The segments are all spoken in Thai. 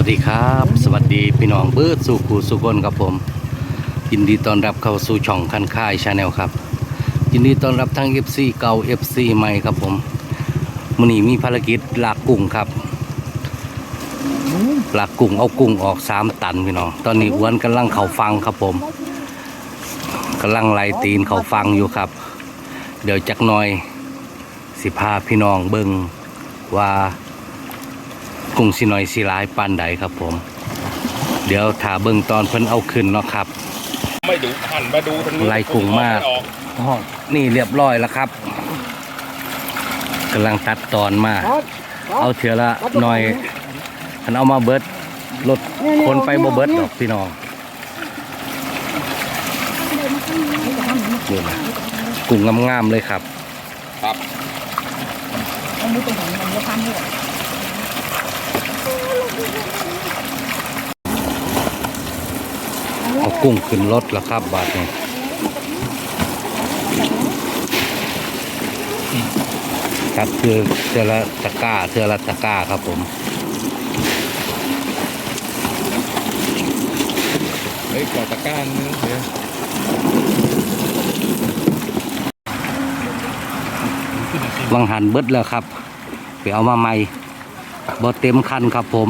วัสดีครับ สวัสดีพี่น้องเบิร์ดสู่คูสุกนครับผม ยินดีต้อนรับเข้าสู่ช่องคันค่ายชาแนลครับ ยินดีต้อนรับทั้ง FC เก่า FC ใหม่ครับผมมื้อนี้มีภารกิจลากกุ้งครับลากกุ้งเอากุ้งออกสามตันพี่น้องตอนนี้อ้วนกำลังเข่าฟังครับผมกำลังไล่ตีนเข่าฟังอยู่ครับ เดี๋ยวจักหน่อยสิพาพี่น้องเบิ่งว่า กุ้งสิน้อยสิหลายปานใดครับผม เดี๋ยวถ้าเบิ่งตอนเพิ่นเอาขึ้นเนาะครับ ไม่ดูหันมาดูทางนี้ไล่กุ้งมากออกอ๋อนี่เรียบร้อยแล้วครับกำลังตัดตอนมา เอาเถือละหน่อยฉันเอามาเบิดรถคนไปบ่เบิดดอกพี่น้องนี่นะกุ้งงามๆเลยครับ ครับ เอากุ้งขึ้นรถแล้วครับบาทนี้ครับคือเทือละตะกร้าเทือละตะกร้าครับผมเฮ้ยกอดตะกร้ารนึงเดี๋ยววังหันเบิดแล้วครับ ไปเอามาใหม่ บ่เต็มคันครับผม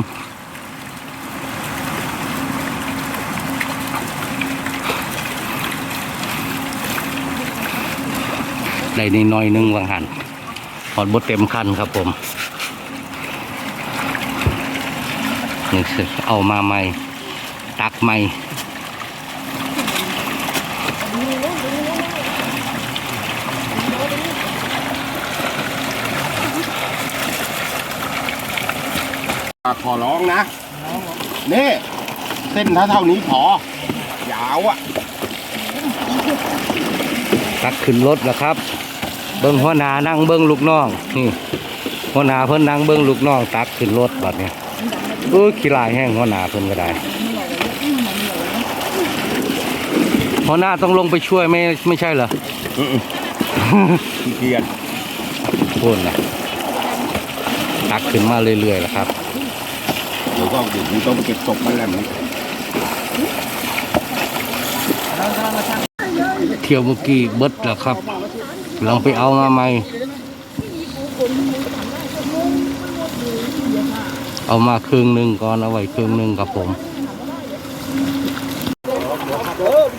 ได้นิดหน่อยหนึงวังหันหอดบ่เต็มคันครับผมนี่คือเอามาใหม่ ตักใหม่ ขอร้องนะ นี่เส้นถ้าเท่านี้พอยาวอะ ตักขึ้นรถแล้วครับ เบิ้งหัวหน้านั่งเบิ้งลูกน้อง นี่หัวหน้าเพิ่นนั่งเบิ้งลูกน้อง ตักขึ้นรถบัดนี้เออขี้ลายแห้งหัวหน้าเพิ่นก็ได้หัวหน้าต้องลงไปช่วยไม่ไม่ใช่เหรอขี้เกียจพูดนะตักขึ้นมาเรื่อยๆแล้วครับ เดี๋ยวก็เดี๋ยวกูต้องไปเก็บศพมันแหละมันเที่ยวเมื่อกี้เบิดแล้วครับลองไปเอามาใหม่ เอามาครึ่งหนึ่งก่อนเอาไว้ครึ่งหนึ่งครับผม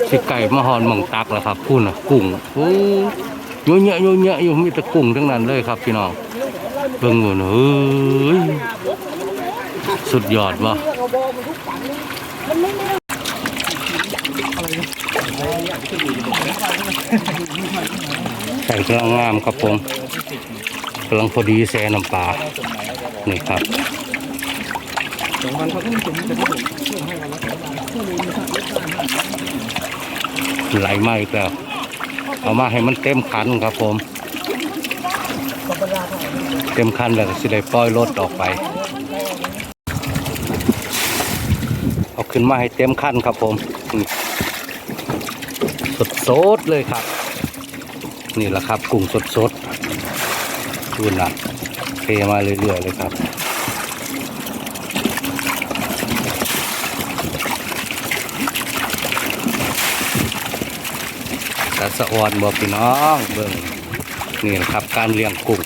สิไก่มาหอนหมองตักแล้วครับพูดนะกุ้งโอ้ยโยเยะโยเยะอยู่มีแต่กุ้งทั้งนั้นเลยครับพี่น้องเบิ่งหมดเฮ้ย สุดยอดวะไก่กำลังงามครับผมกำลังพอดีแซน้ำปลานี่ครับไหลมาอีกแล้วเอามาให้มันเต็มคันครับผม เต็มคันแล้วก็สิได้ปล่อยรถออกไป เอาขึ้นมาให้เต็มคันครับผมสดสดเลยครับ นี่แหละครับกุ้งสดสดดูนะเทมาเรื่อยๆเลยครับกระสะออนบอกพี่น้องเบิ่งนี่แหละครับ การเลี้ยงกุ้ง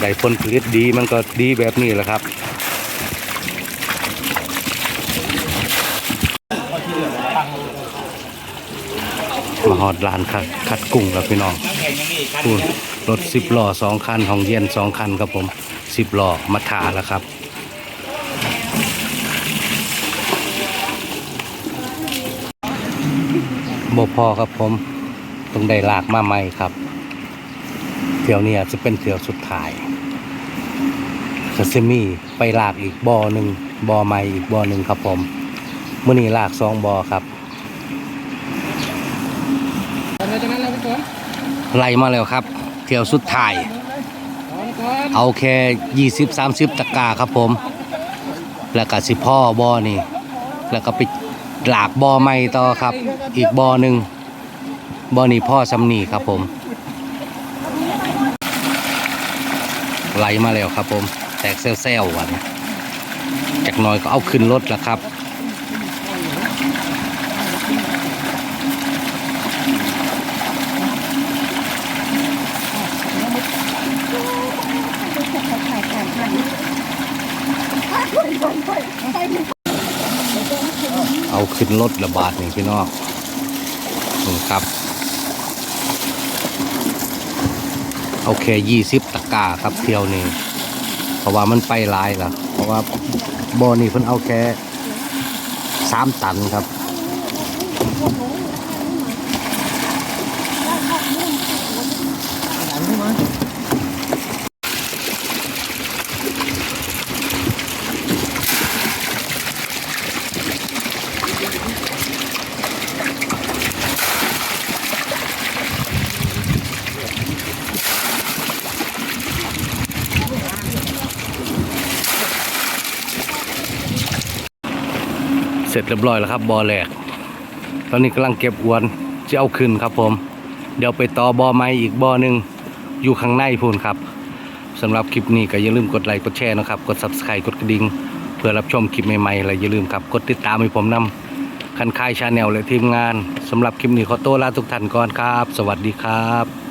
ได้ผลผลิตดีมันก็ดีแบบนี้แหละครับ มาหอดลานคัดคัดกุ้งแล้วพี่น้องคุณรถสิบล้อสองคันของเย็นสองคันครับผมสิบล้อมาถาแล้วครับบ่พอครับผมต้องได้ลากมาใหม่ครับเที่ยวเนี้จะเป็นเที่ยวสุดท้ายก็จะมีไปลากอีกบ่อหนึ่งบ่อใหม่อีกบ่อหนึ่งครับผมเมื่อนี้ลากสองบ่อครับ ไล่มาแล้วครับ เที่ยวสุดท้าย เอาแค่ยี่สิบสามสิบตะกร้าครับผม แล้วก็สิพ่อบ่อนี่ แล้วก็ไปหลากบ่อใหม่ต่อครับ อีกบ่อหนึ่งบ่อนี้พ่อสำนีครับผมไหลมาแล้วครับผม แตกเซลล์ๆวันนี้จะจากหน้อยก็เอาขึ้นรถแล้วครับ เอาขึ้นรถระบาดนี่พี่น้องนี่ครับ เอาแค่ยี่สิบตะกร้าครับเที่ยวนี้เพราะว่ามันไปหลายล่ะ เพราะว่าบ่อนี่เพิ่นเอาแค่สามตันครับ เสร็จเรียบร้อยแล้วครับบอแหลก ตอนนี้กำลังเก็บอวนจะเอาขึ้นครับผม เดี๋ยวไปต่อบอไม้อีกบอหนึ่งอยู่ข้างในพูนครับสำหรับคลิปนี้ก็อย่าลืมกดไลค์กดแชร์นะครับ กด subscribe กดกระดิ่งเพื่อรับชมคลิปใหม่ๆและอย่าลืมครับกดติดตามให้ผมนำคันคายชาแนลและทีมงานสำหรับคลิปนี้ขอตัวลาทุกท่านก่อนครับ สวัสดีครับ